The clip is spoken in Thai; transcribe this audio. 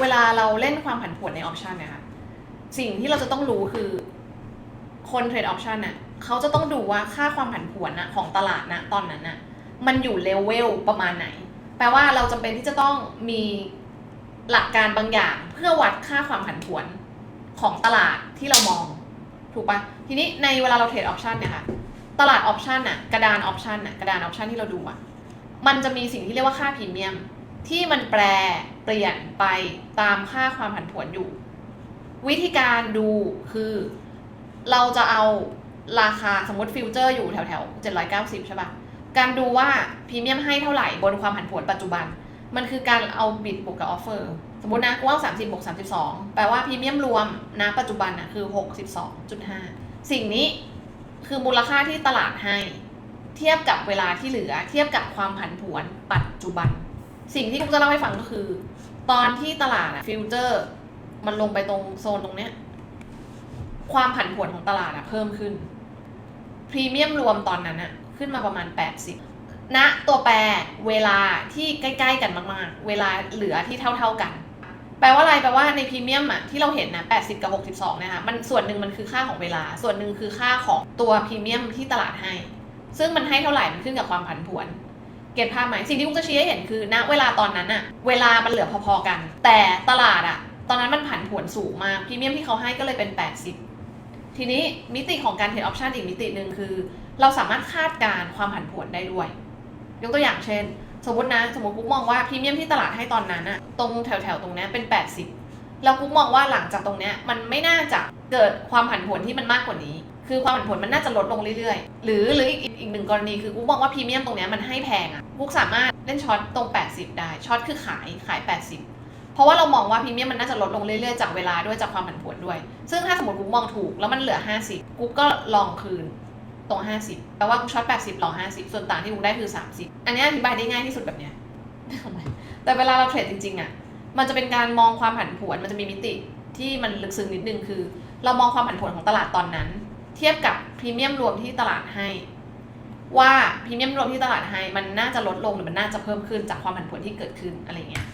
เวลาเราเล่นความผันผวนในออปชันเนี่ยค่ะสิ่งที่เราจะต้องรู้คือคนเทรดออปชันน่ะเขาจะต้องดูว่าค่าความผันผวนน่ะของตลาดนะตอนนั้นน่ะมันอยู่เลเวลประมาณไหน แปลว่าเราจำเป็นที่จะต้องมีหลักการบางอย่าง เพื่อวัดค่าความผันผวนของตลาดที่เรามอง ถูกปะทีนี้ในเวลาเราเทรดออปชันเนี่ยค่ะตลาดออปชันน่ะกระดานออปชันน่ะกระดานออปชันที่เราดูอะมันจะมีสิ่งที่เรียกว่าค่าพรีเมียม ที่มันแปรเปลี่ยนไปตามค่าความผันผวนอยู่ วิธีการดูคือ เราจะเอาราคาสมมติฟิวเจอร์อยู่แถวแถว790ใช่ปะการดูว่าพรีเมียมให้เท่าไหร่บนความผันผวนปัจจุบัน มันคือการเอาบิดบวกกับออฟเฟอร์สมมตินะกูว่า30บวก32แปลว่าพรีเมียมรวมนะปัจจุบันนะคือ62.5สิ่งนี้คือมูลค่าที่ตลาดให้ เทียบกับเวลาที่เหลือ เทียบกับความผันผวนปัจจุบัน สิ่งที่กุ๊กจะเล่าให้ฟังก็คือ ตอนที่ตลาดอะฟิวเจอร์ มันลงไปตรงโซนตรงเนี้ย ความผันผวนของตลาดอะเพิ่มขึ้น พรีเมียมรวมตอนนั้นอะขึ้นมาประมาณ 80ณตัวแปรเวลาที่ใกล้ๆกันมากๆ เวลาเหลือที่เท่าๆกัน แปลว่าอะไรแปลว่าในพรีเมียมอะที่เราเห็นนะ80 กับ 62เนี่ยค่ะมันส่วนหนึ่งมันคือค่าของเวลา ส่วนหนึ่งคือค่าของตัวพรีเมียมที่ตลาดให้ ซึ่งมันให้เท่าไหร่มันขึ้นกับความผันผวน เก็ตภาพไหมสิ่งที่คุณจะชี้ให้เห็นคือณเวลาตอนนั้นอะเวลามันเหลือพอๆกัน แต่ตลาดอะตอนนั้นมันผันผวนสูงมากพรีเมียมที่เขาให้ก็เลยเป็น 80 ทีนี้มิติของการเทรดออปชันอีกมิติหนึ่งคือ เราสามารถคาดการณ์ความผันผวนได้ด้วย ยกตัวอย่างเช่น สมมตินะ สมมติกุ๊กมองว่าพรีเมียมที่ตลาดให้ตอนนั้นอะตรงแถวๆตรงนี้เป็น 80 แล้วกุ๊กมองว่าหลังจากตรงเนี้ยมันไม่น่าจะเกิดความผันผวนที่มันมากกว่านี้ คือความผันผวนมันน่าจะลดลงเรื่อยๆ หรือหรืออีกอีกหนึ่งกรณีคือกุ๊กมองว่าพรีเมียมตรงเนี้ยมันให้แพงอะกุ๊กสามารถเล่นช็อตตรง 80 ได้ช็อตคือขายขาย 80 เพราะว่าเรามองว่าพรีเมียมมันน่าจะลดลงเรื่อยๆ จากเวลาด้วยจากความผันผวนด้วย ซึ่งถ้าสมมติกุ๊กมองถูกแล้วมันเหลือ 50กุ๊กก็ลองคืนตรง 50แปลว่ากุ๊กช็อต 80ลอง50 ส่วนต่างที่กุ๊กได้คือ 30 อันนี้อธิบายได้ง่ายที่สุดแบบเนี้ยแต่เวลาเราเทรดจริงๆอะมันจะเป็นการมองความผันผวนมันจะมีมิติที่มันลึกซึ้งนิดนึงคือ เรามองความผันผวนของตลาดตอนนั้น เทียบกับพรีเมียมรวมที่ตลาดให้ ว่าพรีเมียมรวมที่ตลาดให้มันน่าจะลดลงหรือมันน่าจะเพิ่มขึ้นจากความผันผวนที่เกิดขึ้นอะไรเงี้ย